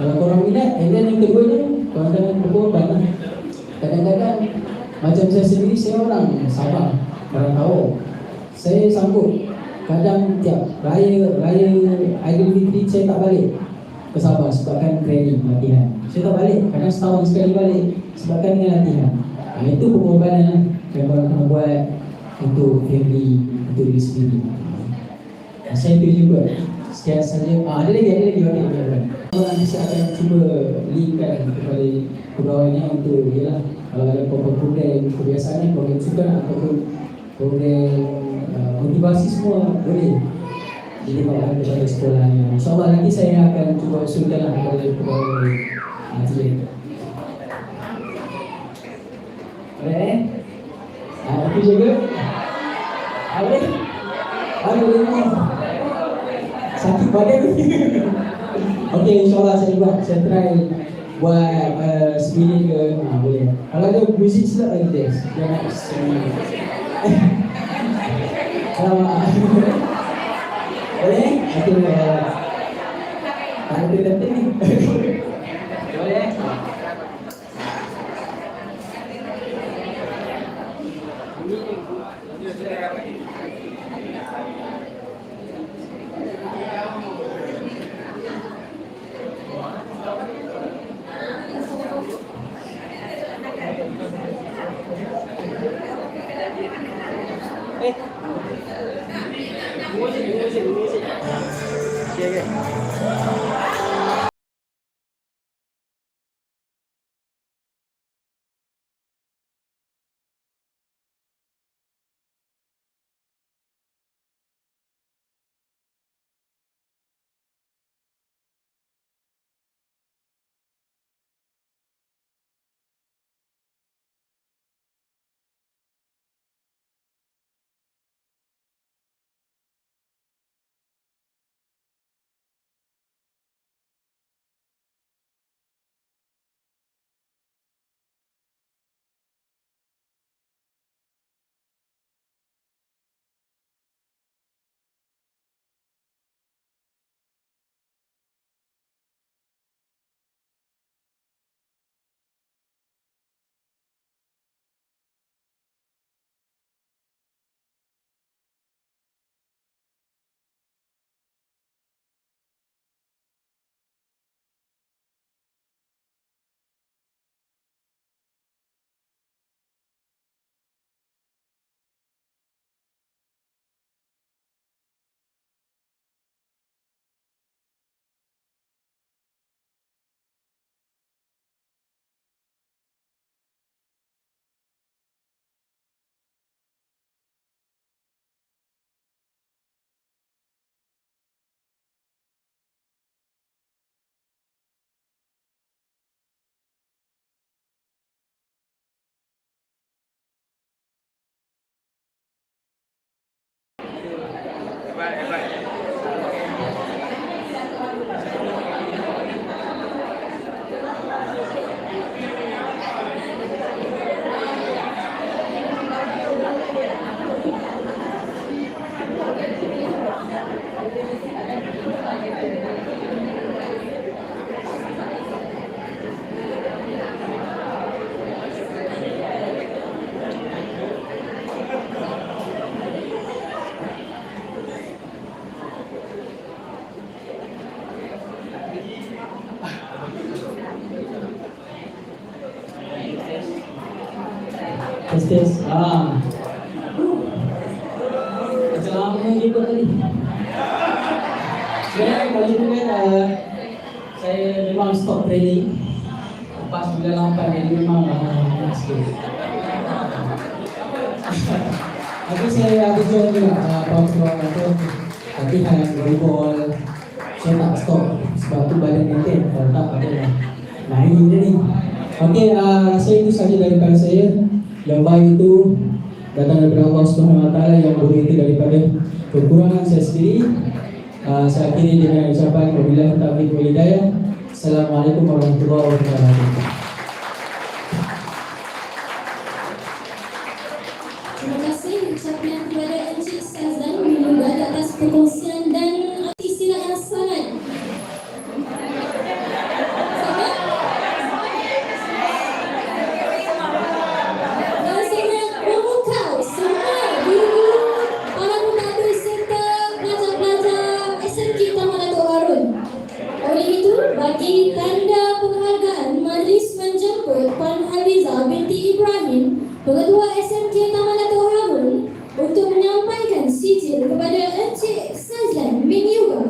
Kalau korang minat, then yang kedua ni, korang jangan berkorban lah. Kadang-kadang, macam saya sendiri, saya orang Sabah, barang tahu. Saya sanggup, kadang tiap raya, raya Aidilfitri saya tak balik ke Sabah sebabkan training, latihan. Saya tak balik, kadang setahun sekali balik sebabkan dengan latihan. Ha, itu pengorbanan yang korang kena buat untuk family, untuk diri sendiri. Ha, saya itu juga. Sekian saja. Ah, ada lagi, ada lagi. Okey, okey, okey. Kalau nanti saya akan cuba linkkan kepada pegawai ni untuk ialah kalau ada program program kebiasaan ni, program sukan ataupun program motivasi semua boleh jadi bawakan kepada sekolah ni. InsyaAllah nanti saya akan cuba usulkan lah kepada pegawai nanti. Boleh aku juga. Boleh? Aduh, ini sakit badan Okey, insyaAllah saya buat, saya try buat uh, sembilan ke, ha, boleh. Kalau ada muzik sedap lagi deh, jangan sembilan Alamak. Boleh? Okey, uh, tak ada ni ရှင်မင်းရှင်ရှယ်ခဲ့ Tes tes. Ah. Macam lama ni ikut tadi. Sebenarnya kali itu kan uh, saya memang stop training. Lepas bulan 8 jadi memang uh, sikit. Tapi saya ada jual juga program itu latihan volleyball. Saya tak stop sebab tu badan maintain kalau tak ada lah. naik dia ni. Okey, uh, saya itu saja daripada saya. Yang baik itu datang daripada Allah Subhanahu Wa Taala yang itu daripada kekurangan saya sendiri. Uh, saya akhiri dengan ucapan wabillahi taufiq wal hidayah. Assalamualaikum warahmatullahi wabarakatuh. Ibrahim, Pengetua SMK Taman Datuk Harun untuk menyampaikan sijil kepada Encik Sazlan bin Yuga.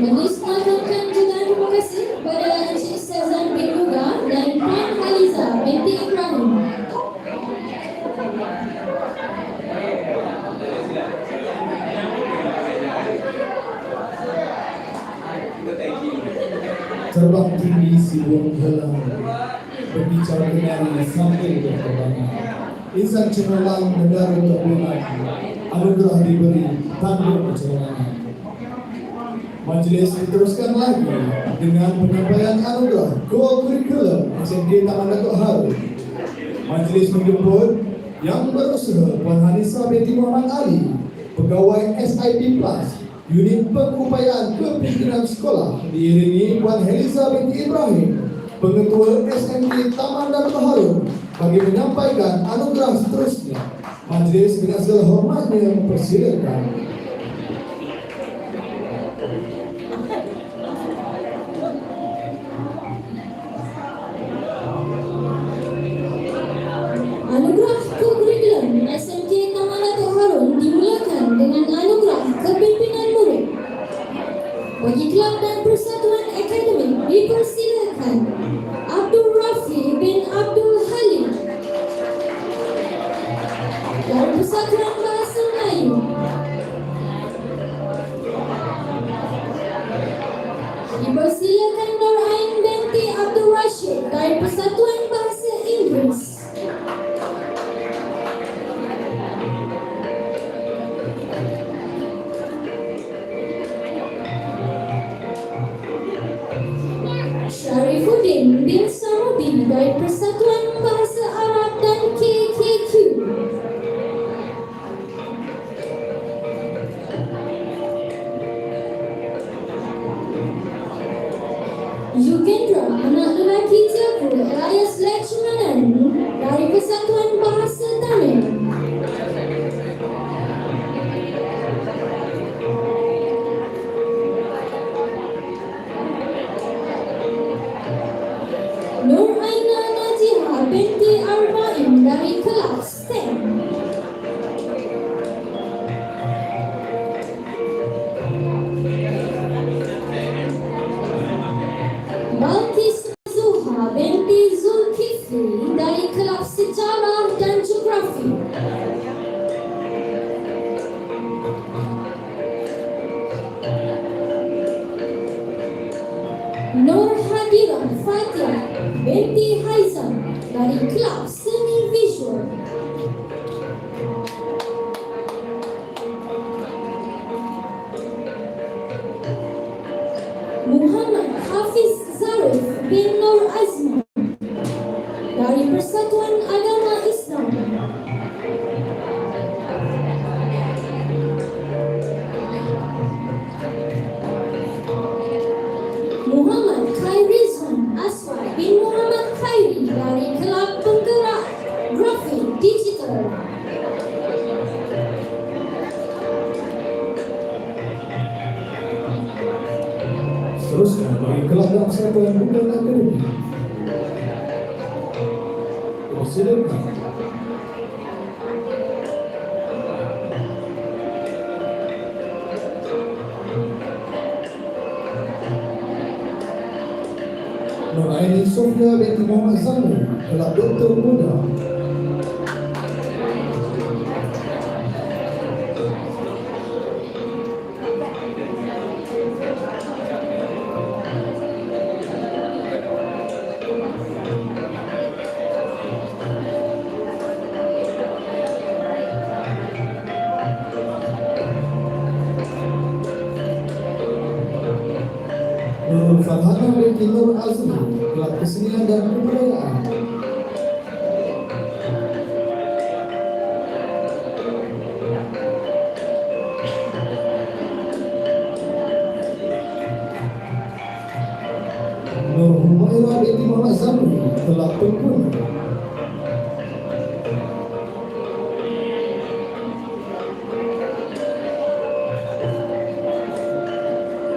Bundesland can do that democracy, but uh, she says that Beluga, then Pran Khaliza, Binti Ibrahim. सर्वं त्रिणी सिवोंगलं बगीचा बनाने सामने करते बना इस अंचल वाला मंडल रोड अपने नाम diberi tanda perjalanan Majlis diteruskan lagi dengan penyampaian anugerah co-curriculum SMK Taman Datuk Harun. Majlis menjemput yang berusaha Puan Hanisa binti Muhammad Ali, pegawai SIP Plus, unit pengupayaan kepimpinan sekolah diiringi Puan Heliza binti Ibrahim, pengetua SMK Taman Datuk Harun bagi menyampaikan anugerah seterusnya. Majlis dengan segala hormatnya mempersilakan Anugerah means Nur Hadira Fatia binti Haizam dari Kelab Seni Visual. Muhammad Hafiz Zarif bin Nur Azmi dari Persatuan Agama Seterusnya bagi kelab dan persatuan bukan akademi. Persilakan. Nur Aini Sofia binti Muhammad Zanu, kelab doktor muda. Nur Azmi, kelab kesenian dan kebudayaan.